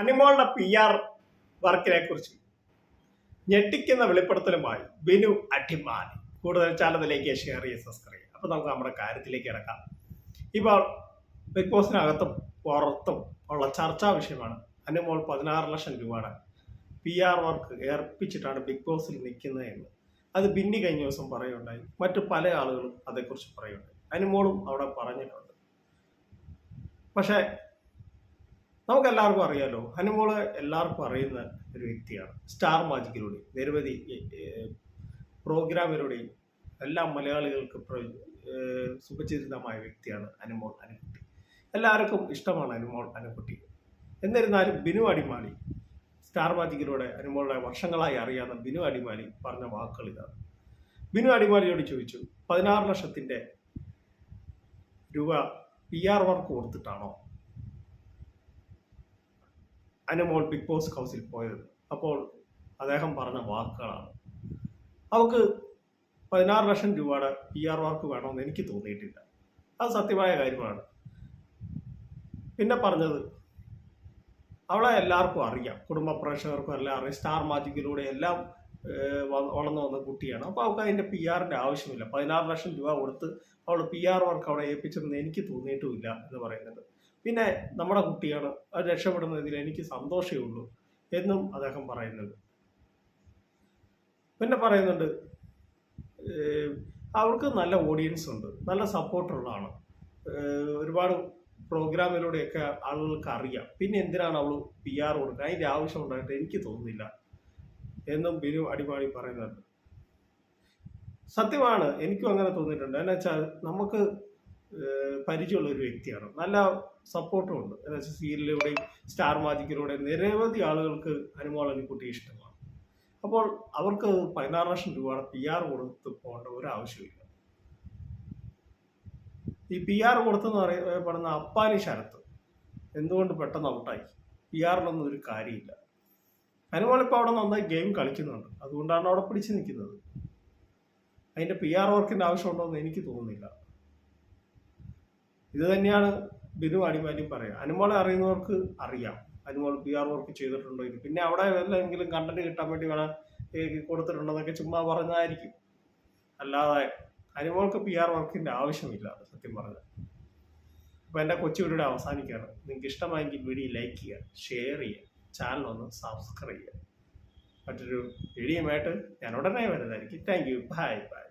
അനിമോളുടെ P R വർക്കിനെ കുറിച്ച് ഞെട്ടിക്കുന്ന വെളിപ്പെടുത്തലുമായി ബിനു അഠിമാനി കൂടുതൽ ചാനലിലേക്ക് ഷെയർ ചെയ്ത് സബ്സ്ക്രൈബ് ചെയ്യുക. അപ്പോൾ നമുക്ക് നമ്മുടെ കാര്യത്തിലേക്ക് കിടക്കാം. ഇപ്പോൾ ബിഗ് ബോസിനകത്തും പുറത്തും ഉള്ള ചർച്ചാ വിഷയമാണ് അനുമോൾ പതിനാറ് ലക്ഷം രൂപയുടെ പി ആർ വർക്ക് ഏർപ്പിച്ചിട്ടാണ് ബിഗ് ബോസിൽ നിൽക്കുന്നത് എന്ന്. അത് ബിന്നി കഴിഞ്ഞ ദിവസം പറയുകയുണ്ടായി. മറ്റു പല ആളുകളും അതേക്കുറിച്ച് പറയുകയുണ്ടായി. അനുമോളും അവിടെ പറഞ്ഞിട്ടുണ്ട്. പക്ഷേ നമുക്കെല്ലാവർക്കും അറിയാലോ ഹനുമോൾ എല്ലാവർക്കും അറിയുന്ന ഒരു വ്യക്തിയാണ്. സ്റ്റാർ മാജിക്കിലൂടെ നിരവധി പ്രോഗ്രാമിലൂടെയും എല്ലാ മലയാളികൾക്ക് സുപരിചിതമായ വ്യക്തിയാണ് അനുമോൾ അനുക്കുട്ടി എല്ലാവർക്കും ഇഷ്ടമാണ് അനുമോൾ അനുക്കുട്ടി എന്നിരുന്നാലും ബിനു അടിമാലി സ്റ്റാർ മാജിക്കിലൂടെ അനുമോളുടെ വർഷങ്ങളായി അറിയാവുന്ന ബിനു അടിമാലി പറഞ്ഞ വാക്കുകൾ ഇതാണ്. ബിനു അടിമാലിയോട് ചോദിച്ചു പതിനാറ് ലക്ഷത്തിന്റെ രൂപ പി ആർ വർക്ക് കൊടുത്തിട്ടാണോ? അനുമോൾ ബിഗ് ബോസ് ഹൗസിൽ പോയത്. അപ്പോൾ അദ്ദേഹം പറഞ്ഞ വാക്കുകളാണ്. അവൾക്ക് പതിനാറ് ലക്ഷം രൂപയുടെ പി ആർ വർക്ക് വേണമെന്ന് എനിക്ക് തോന്നിയിട്ടില്ല. അത് സത്യമായ കാര്യമാണ്. പിന്നെ പറഞ്ഞത് അവളെ എല്ലാവർക്കും അറിയാം. കുടുംബ പ്രേക്ഷകർക്കും എല്ലാം അറിയാം. സ്റ്റാർ മാജിക്കിലൂടെ എല്ലാം വളർന്നു വന്ന കുട്ടിയാണ്. അപ്പോൾ അവൾക്ക് അതിന്റെ പി ആറിന്റെ ആവശ്യമില്ല. പതിനാറ് ലക്ഷം രൂപ കൊടുത്ത് അവൾ പി ആർ വർക്ക് അവിടെ ഏൽപ്പിച്ചെന്ന് എനിക്ക് തോന്നിയിട്ടുമില്ല എന്ന് പറയുന്നത്. പിന്നെ നമ്മുടെ കുട്ടിയാണ്. അത് രക്ഷപ്പെടുന്നതിൽ എനിക്ക് സന്തോഷമേ ഉള്ളൂ എന്നും അദ്ദേഹം പറയുന്നുണ്ട് പിന്നെ പറയുന്നുണ്ട് അവർക്ക് നല്ല ഓഡിയൻസ് ഉണ്ട്. നല്ല സപ്പോർട്ടുള്ളതാണ് ഒരുപാട് പ്രോഗ്രാമിലൂടെയൊക്കെ ആളുകൾക്ക് അറിയാം പിന്നെ എന്തിനാണ് അവൾ പി ആർ കൊടുക്കുക അതിന്റെ ആവശ്യം ഉണ്ടായിട്ട് എനിക്ക് തോന്നുന്നില്ല. എന്നും ബിനു അടിമാടി പറയുന്നുണ്ട്. സത്യമാണ് എനിക്കും അങ്ങനെ തോന്നിയിട്ടുണ്ട്. എന്നു വെച്ചാൽ നമുക്ക് പരിചയമുള്ള ഒരു വ്യക്തിയാണ്. നല്ല സപ്പോർട്ടും ഉണ്ട്. എന്ന് വെച്ചാൽ സീരിയലിലൂടെയും സ്റ്റാർ മാജിക്കിലൂടെയും നിരവധി ആളുകൾക്ക് അനുമോൾ അനിക്കുട്ടി ഇഷ്ടമാണ്. അപ്പോൾ അവർക്ക് പതിനാറ് ലക്ഷം രൂപയുടെ പി ആർ കൊടുത്ത് പോകേണ്ട ഒരു ആവശ്യമില്ല. ഈ പി ആർ കൊടുത്തെന്ന് പറയപ്പെടുന്ന അപ്പാനി ശരത്ത് എന്തുകൊണ്ട് പെട്ടെന്ന് ഔട്ടായി പി ആറിലൊന്നും ഒരു കാര്യമില്ല. അനുമോൾ ഇപ്പോൾ അവിടെ നന്നായി ഗെയിം കളിക്കുന്നുണ്ട്. അതുകൊണ്ടാണ് അവിടെ പിടിച്ചു നിൽക്കുന്നത്. അതിന്റെ പി ആർ വർക്കിന്റെ ആവശ്യമുണ്ടോ എന്ന് എനിക്ക് തോന്നുന്നില്ല. ഇത് തന്നെയാണ് ബിനു അടിമാലിയും പറയുക. അനുമോളെ അറിയുന്നവർക്ക് അറിയാം. അനുമോൾ പി ആർ വർക്ക് ചെയ്തിട്ടുണ്ടോ പിന്നെ അവിടെ വല്ലെങ്കിലും കണ്ടന്റ് കിട്ടാൻ വേണ്ടി വേണം കൊടുത്തിട്ടുണ്ടോന്നൊക്കെ ചുമ്മാ പറഞ്ഞതായിരിക്കും അല്ലാതെ അനുമോൾക്ക് പി ആർ വർക്കിന്റെ ആവശ്യമില്ല സത്യം പറഞ്ഞാൽ. അപ്പൊ എന്റെ കൊച്ചു വീഡിയോ അവസാനിക്കുകയാണ്. നിങ്ങൾക്ക് ഇഷ്ടമായെങ്കിൽ വീഡിയോ ലൈക്ക് ചെയ്യുക ഷെയർ ചെയ്യുക. ചാനൽ ഒന്ന് സബ്സ്ക്രൈബ് ചെയ്യുക. മറ്റൊരു വീഡിയോയുമായിട്ട് ഞാൻ ഉടനെ വരുന്നതായിരിക്കും താങ്ക് യു ബൈ ബൈ